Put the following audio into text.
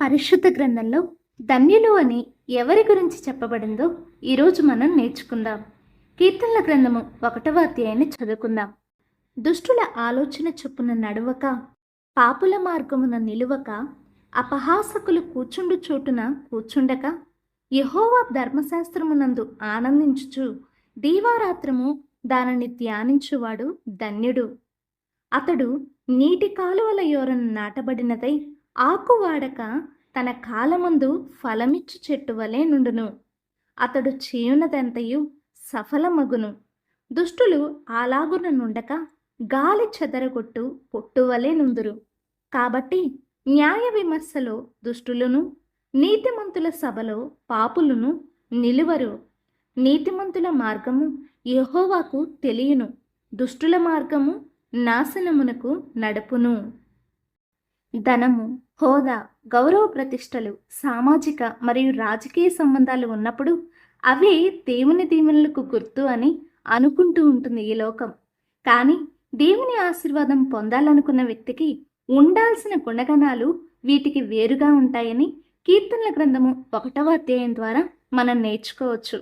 పరిశుద్ధ గ్రంథంలో ధన్యులు అని ఎవరి గురించి చెప్పబడిందో ఈరోజు మనం నేర్చుకుందాం. కీర్తనల గ్రంథము ఒకటవ అధ్యాయాన్ని చదువుకుందాం. దుష్టుల ఆలోచన చొప్పున నడవక పాపుల మార్గమున నిలువక అపహాసకులు కూర్చుండు చోటున కూర్చుండక యహోవా ధర్మశాస్త్రమునందు ఆనందించుచు దీవారాత్రము దానిని ధ్యానించువాడు ధన్యుడు. అతడు నీటి కాలువల యోరను నాటబడినదై ఆకు వాడక తన కాలమందు ఫలమిచ్చు చెట్టు వలె నుండును. అతడు చేయునదంతయు సఫలమగును. దుష్టులు అలాగున నుండక గాలి చెదరగొట్టు పొట్టువలే నుందురు. కాబట్టి న్యాయ విమర్శలో దుష్టులను నీతిమంతుల సభలో పాపులను నిలువరు. నీతిమంతుల మార్గము యహోవాకు తెలియను. దుష్టుల మార్గము నాశనమునకు నడుపును. ధనము హోదా గౌరవ ప్రతిష్టలు సామాజిక మరియు రాజకీయ సంబంధాలు ఉన్నప్పుడు అవే దేవుని దీవెనలకు గుర్తు అని అనుకుంటూ ఉంటుంది ఈ లోకం. కానీ దేవుని ఆశీర్వాదం పొందాలనుకున్న వ్యక్తికి ఉండాల్సిన గుణగణాలు వీటికి వేరుగా ఉంటాయని కీర్తనల గ్రంథము ఒకటవ అధ్యాయం ద్వారా మనం నేర్చుకోవచ్చు.